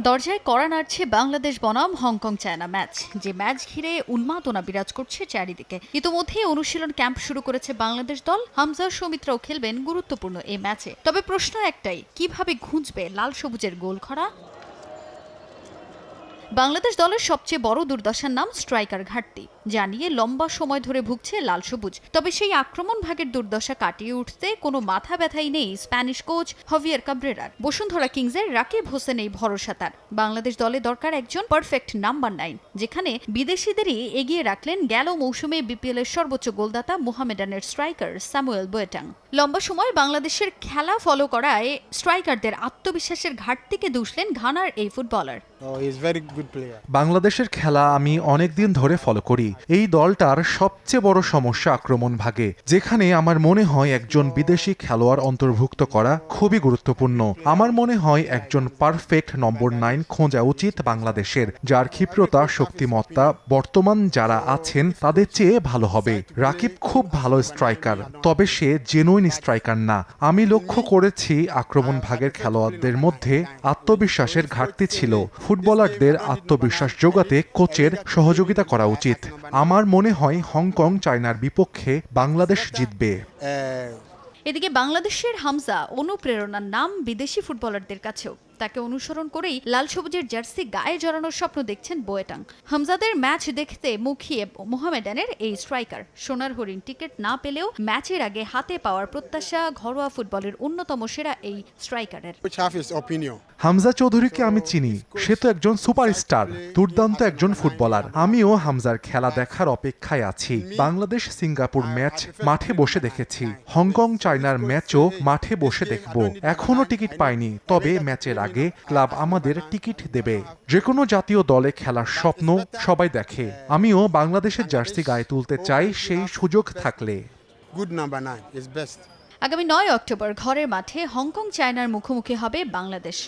দরজায় কড়া নাড়ছে বাংলাদেশ বনাম হংকং চায়না ম্যাচ। যে ম্যাচ ঘিরে উন্মাদনা বিরাজ করছে চারিদিকে। ইতোমধ্যেই অনুশীলন ক্যাম্প শুরু করেছে বাংলাদেশ দল। হামজা সৌমিত্রাও খেলবেন গুরুত্বপূর্ণ এই ম্যাচে। তবে প্রশ্ন একটাই, কীভাবে ঘুঁজবে লাল সবুজের গোল খরা? বাংলাদেশ দলের সবচেয়ে বড় দুর্দশার নাম স্ট্রাইকার ঘাটতি, যা নিয়ে লম্বা সময় ধরে ভুগছে লাল সবুজ। তবে সেই আক্রমণ ভাগের দুর্দশা কাটিয়ে উঠতে কোনো মাথা ব্যথাই নেই স্প্যানিশ কোচ হভিয়ার কাব্রেরার। বসুন্ধরা কিংসের রাকিব হোসেন এই ভরসা তার। বাংলাদেশ দলে দরকার একজন পারফেক্ট নাম্বার নাইন, যেখানে বিদেশিদেরই এগিয়ে রাখলেন গেল মৌসুমে বিপিএল এর সর্বোচ্চ গোলদাতা মোহামেডানের স্ট্রাইকার স্যামুয়েল বোয়েটাং। লম্বা সময় বাংলাদেশের খেলা ফলো করায় স্ট্রাইকারদের আত্মবিশ্বাসের ঘাটতিকে দুষলেন ঘানার এই ফুটবলার। বাংলাদেশের খেলা আমি অনেক দিন ধরে ফলো করি। এই দলটার সবচেয়ে বড় সমস্যা আক্রমণ ভাগে, যেখানে আমার মনে হয় একজন বিদেশি খেলোয়াড় অন্তর্ভুক্ত করা খুবই গুরুত্বপূর্ণ। আমার মনে হয় একজন পারফেক্ট নম্বর নাইন খোঁজা উচিত বাংলাদেশের, যার ক্ষিপ্রতা, শক্তিমত্তা বর্তমান যারা আছেন তাদের চেয়ে ভালো হবে। রাকিব খুব ভালো স্ট্রাইকার তবে সে জেনুইন স্ট্রাইকার না। আমি লক্ষ্য করেছি আক্রমণ ভাগের খেলোয়াড়দের মধ্যে আত্মবিশ্বাসের ঘাটতি ছিল। ফুটবলারদের আত্মবিশ্বাস যোগাতে কোচের সহযোগিতা করা উচিত। আমার মনে হয় হংকং চায়নার বিপক্ষে বাংলাদেশ জিতবে। এদিকে বাংলাদেশের হামজা অনুপ্রেরণার নাম বিদেশি ফুটবলারদের কাছেও। তাকে অনুসরণ করেই লাল সবুজের জার্সি গায়ে জড়ানোর স্বপ্ন দেখছেন বোয়েটাং। হামজাদের ম্যাচ দেখতে মুখিয়ে মোহামেডানের এই স্ট্রাইকার। সোনার হরিণ টিকিট না পেলেও ম্যাচের আগে হাতে পাওয়ার প্রত্যাশা ঘরোয়া ফুটবলের অন্যতম সেরা এই স্ট্রাইকারের. হামজা চৌধুরীকে আমি চিনি। সে তো একজন সুপারস্টার দুর্দান্ত একজন ফুটবলার। আমিও হামজার খেলা দেখার অপেক্ষায় আছি। বাংলাদেশ সিঙ্গাপুর ম্যাচ মাঠে বসে দেখেছি। হংকং চায়নার ম্যাচও মাঠে বসে দেখব। এখনও টিকিট পাইনি তবে ম্যাচের আগে ক্লাব আমাদের টিকিট দেবে। যে কোনো জাতীয় দলে খেলার স্বপ্ন সবাই দেখে। আমিও বাংলাদেশের জার্সি গায়ে তুলতে চাই সেই সুযোগ থাকলে. আগামী নয় অক্টোবর ঘরের মাঠে হংকং চায়নার মুখোমুখি হবে বাংলাদেশ।